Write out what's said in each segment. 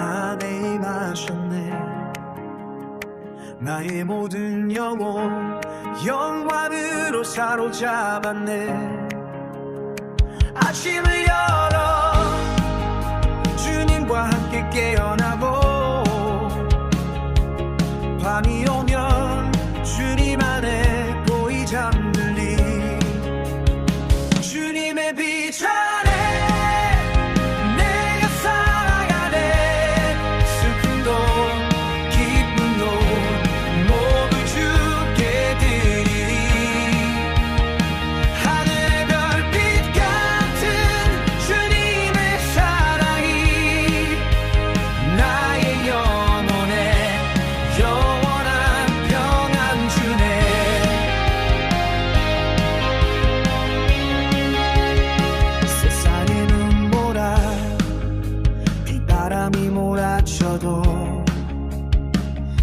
내 안에 임하셨네. 나의 모든 영혼 영광으로 사로잡았네. 아침을 열어 주님과 함께 깨어나고 밤이 오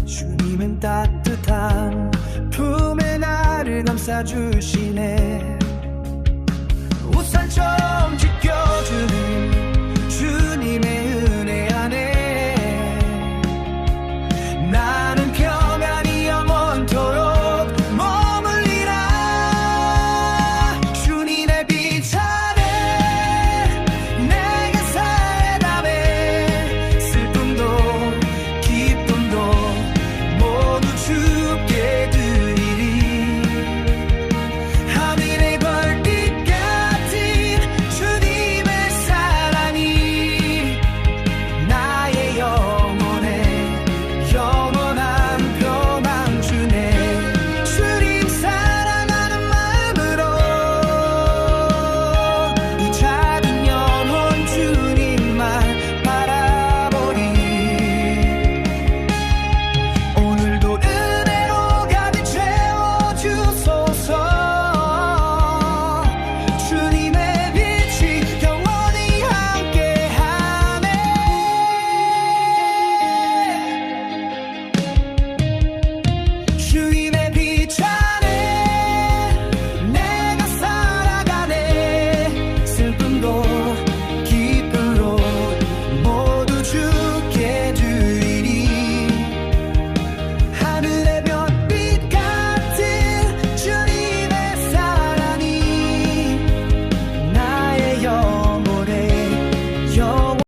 주님은 따뜻한 품에 나를 감싸주시네. 우산처럼 지켜주는